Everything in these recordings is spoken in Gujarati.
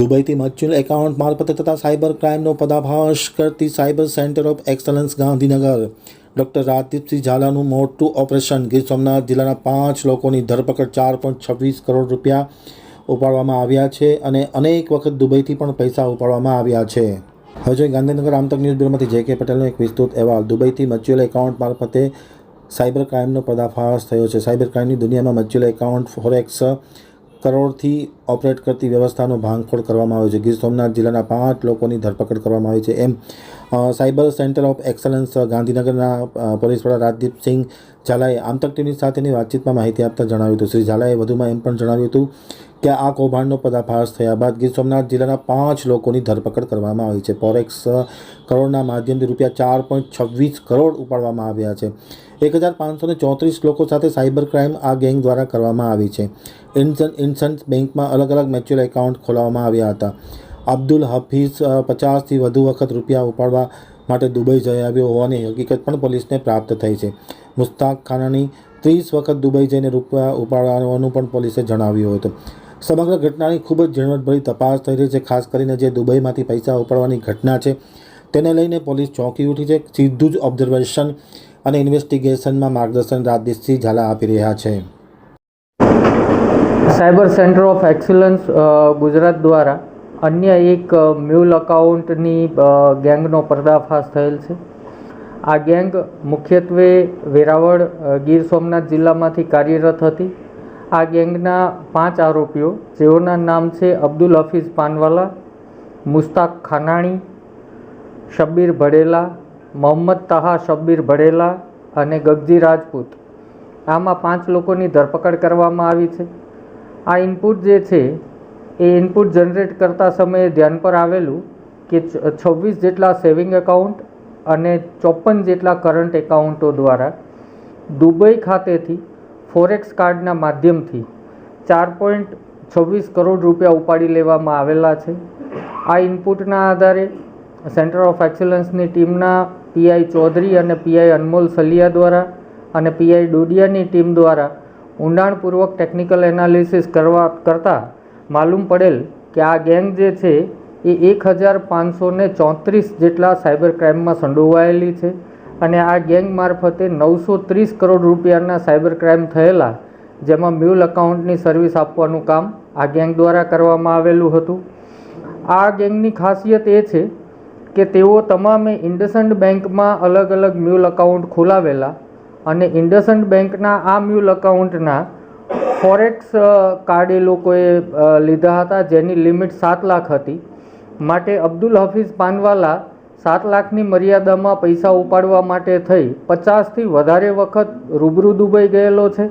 દુબઈથી મચ્યુઅલ એકાઉન્ટ મારફતે થતા સાયબર ક્રાઇમનો પદાભાસ કરતી cyber centre of excellence Gandhinagar. Doctor Rajdeepsinh ઝાલાનું મોટું ઓપરેશન ગીર સોમનાથ જિલ્લાના પાંચ લોકોની ધરપકડ ચાર પોઈન્ટ છવ્વીસ કરોડ રૂપિયા ઉપાડવામાં આવ્યા છે અને અનેક વખત દુબઈથી પણ પૈસા ઉપાડવામાં આવ્યા છે. હવે જોઈએ ગાંધીનગર આમતક ન્યૂઝ બ્યુરોમાંથી જે કે પટેલનો એક વિસ્તૃત અહેવાલ. દુબઈથી મચ્યુઅલ એકાઉન્ટ મારફતે સાયબર ક્રાઇમનો પર્દાફાશ થયો છે. સાયબર ક્રાઇમની દુનિયામાં મચ્યુઅલ એકાઉન્ટ ફોરેક્સ કરોડથી ઓપરેટ કરતી વ્યવસ્થાનો ભાંગફોડ કરવામાં આવ્યો છે. ગીર સોમનાથ જિલ્લાના પાંચ લોકોની ધરપકડ કરવામાં આવી છે. એમ સાયબર સેન્ટર ઓફ એક્સલન્સ ગાંધીનગરના પોલીસ વડા રાજદીપસિંહ ઝાલાએ આમતક ટીવી સાથેની વાતચીતમાં માહિતી આપતા જણાવ્યું હતું. શ્રી ઝાલાએ વધુમાં એમ પણ જણાવ્યું હતું કે આ કૌભાંડનો પર્દાફાશ થયા બાદ ગીર સોમનાથ જિલ્લાના પાંચ લોકોની ધરપકડ કરવામાં આવી છે. ફોરેક્સ કરોડના માધ્યમથી રૂપિયા ચાર પોઈન્ટ છવ્વીસ કરોડ ઉપાડવામાં આવ્યા છે. એક હજાર પાંચસોને ચોત્રીસ લોકો સાથે સાયબર ક્રાઇમ આ ગેંગ દ્વારા કરવામાં આવી છે. ઇન્સન ઇન્સન્ટ બેંકમાં અલગ અલગ મ્યુચ્યુઅલ એકાઉન્ટ ખોલાવવામાં આવ્યા હતા. અબ્દુલ હફીઝ પચાસથી વધુ વખત રૂપિયા ઉપાડવા માટે દુબઈ જઈ આવ્યો હોવાની હકીકત પણ પોલીસને પ્રાપ્ત થઈ છે. મુસ્તાક ખાનાની ત્રીસ વખત દુબઈ જઈને રૂપિયા ઉપાડવાનું પણ પોલીસે જણાવ્યું હતું. સમગ્ર ઘટનાની ખૂબ જ ઝીણવટભરી તપાસ થઈ રહી છે, ખાસ કરીને જે દુબઈમાંથી પૈસા ઉપાડવાની ઘટના છે, તેને લઈને પોલીસ ચોંકી ઉઠી છે, સીધું જ ઓબ્ઝર્વેશન અને ઇન્વેસ્ટિગેશનમાં માર્ગદર્શન રાજદીપસિંહ ઝાલા આપી રહ્યા છે. Cyber centre of excellence Gujarat દ્વારા અન્ય એક મ્યુલ અકાઉન્ટની ગેંગનો પર્દાફાશ થયેલ છે. આ ગેંગ મુખ્યત્વે વેરાવળ ગીર સોમનાથ જિલ્લામાંથી કાર્યરત હતી. આ ગેંગના પાંચ આરોપીઓ, જેઓના નામ છે અબ્દુલ હફીઝ પાનવાલા, મુસ્તાક ખાનાણી, શબ્બીર ભડેલા, મોહમ્મદ તાહા શબ્બીર ભડેલા અને ગગજી રાજપૂત. આમાં પાંચ લોકોની ધરપકડ કરવામાં આવી છે. આ ઇનપુટ જે છે, એ ઇનપુટ જનરેટ કરતા સમયે ધ્યાન પર આવેલું કે છવ્વીસ જેટલા સેવિંગ એકાઉન્ટ અને ચોપન જેટલા કરંટ એકાઉન્ટો દ્વારા દુબઈ ખાતેથી ફોરેક્સ કાર્ડના માધ્યમથી ચાર પોઈન્ટ છવ્વીસ કરોડ રૂપિયા ઉપાડી લેવામાં આવેલા છે. આ ઇનપુટના આધારે સેન્ટર ઓફ એક્સલન્સની ટીમના પીઆઈ ચૌધરી અને પીઆઈ અનમોલ સલિયા દ્વારા અને પીઆઈ ડોડિયાની ટીમ દ્વારા ઊંડાણપૂર્વક ટેકનિકલ એનાલિસિસ કરવા કરતાં માલુમ પડેલ કે આ ગેંગ જે છે એ એક હજાર પાંચસો ચોત્રીસ જેટલા સાયબર ક્રાઇમમાં સંડોવાયેલી છે. અને આ ગેંગ મારફતે નવસો ત્રીસ કરોડ રૂપિયાના સાયબર ક્રાઇમ થયેલા, જેમાં મ્યુલ અકાઉન્ટની સર્વિસ આપવાનું કામ આ ગેંગ દ્વારા કરવામાં આવેલું હતું. આ ગેંગની ખાસિયત એ છે કે તેઓ તમામે ઇન્ડસન્ડ બેંકમાં અલગ અલગ મ્યુલ અકાઉન્ટ ખોલાવેલા અને ઇન્ડસન્ડ બેંકના આ મ્યુલ અકાઉન્ટના ફોરેક્સ કાર્ડ એ લોકોએ લીધા હતા જેની લિમિટ સાત લાખ હતી. માટે અબ્દુલ હફીઝ પાનવાલા સાત લાખની મર્યાદામાં પૈસા ઉપાડવા માટે થઈ પચાસથી વધારે વખત રૂબરૂ દુબઈ ગયેલો છે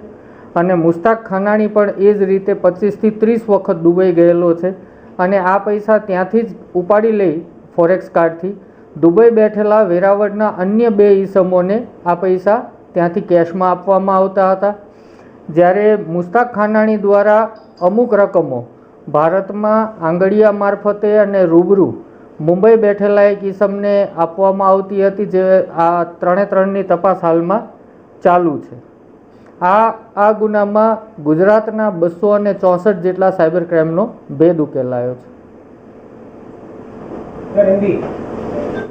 અને મુસ્તાક ખાનાણી પણ એ જ રીતે પચીસથી ત્રીસ વખત દુબઈ ગયેલો છે અને આ પૈસા ત્યાંથી જ ઉપાડી લઈ ફોરેક્સ કાર્ડથી દુબઈ બેઠેલા વેરાવળના અન્ય બે ઈસમોને આ પૈસા ત્યાંથી કેશમાં આપવામાં આવતા હતા. જ્યારે મુસ્તાક ખાનાણી દ્વારા અમુક રકમો ભારતમાં આંગળીયા મારફતે અને રૂબરૂ મુંબઈ બેઠેલા એક ઈસમને આપવામાં આવતી હતી જે આ ત્રણે ત્રણની તપાસ હાલમાં ચાલુ છે. આ આ ગુનામાં ગુજરાતના બસો અને ચોસઠ જેટલા સાયબર ક્રાઇમનો ભેદ ઉકેલાયો છે.